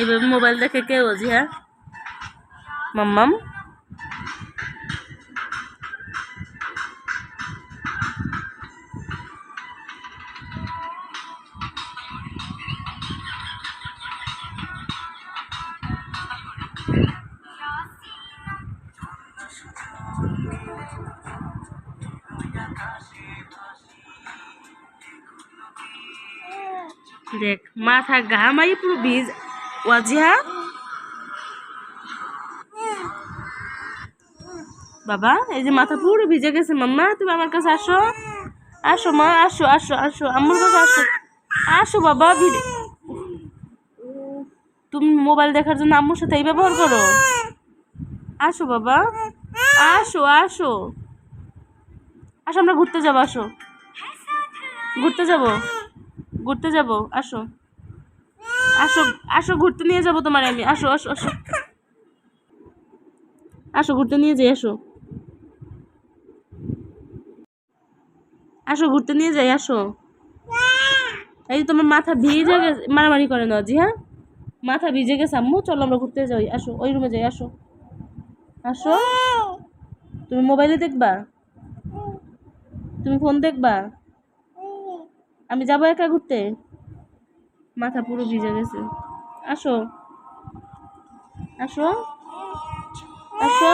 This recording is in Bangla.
এইভাবে মোবাইল দেখে কে অজিহা মাম্মাম? দেখ মাথা ঘামাই পুরো ভিজ। ওয়াজিহা বাবা, এই যে মাথা পুরো ভিজে গেছে, মাম্মা, তুমি আমার কাছে আসো। আসো, মা, আসো আসো আসো, আম্মুর কাছে আসো। আসো বাবা তুমি মোবাইল দেখার জন্য আম্মুর সাথে এই ব্যবহার করো। আসো বাবা। আসো আসো। আসো, আমরা ঘুরতে যাব, আসো। ঘুরতে যাব ঘুরতে যাব, আসো। আসো আসো, ঘুরতে নিয়ে যাব তোমার আমি। আসো আসো আসো। আসো, ঘুরতে নিয়ে যাই, আসো। আসো, ঘুরতে নিয়ে যাই, আসো। এই তোমার মাথা ভিজে গেছে, মারামারি করে না, জি হ্যাঁ? মাথা ভিজে গেছে, আম্মু, চলো আমরা ঘুরতে যাই, আসো, ওই রুমে যাই, আসো। আসো। তুমি মোবাইলে দেখবা? তুমি ফোন দেখবা? আমি যাব একা ঘুরতে? মাথা পুরো ভিজে গেছে। আসো। আসো। আসো।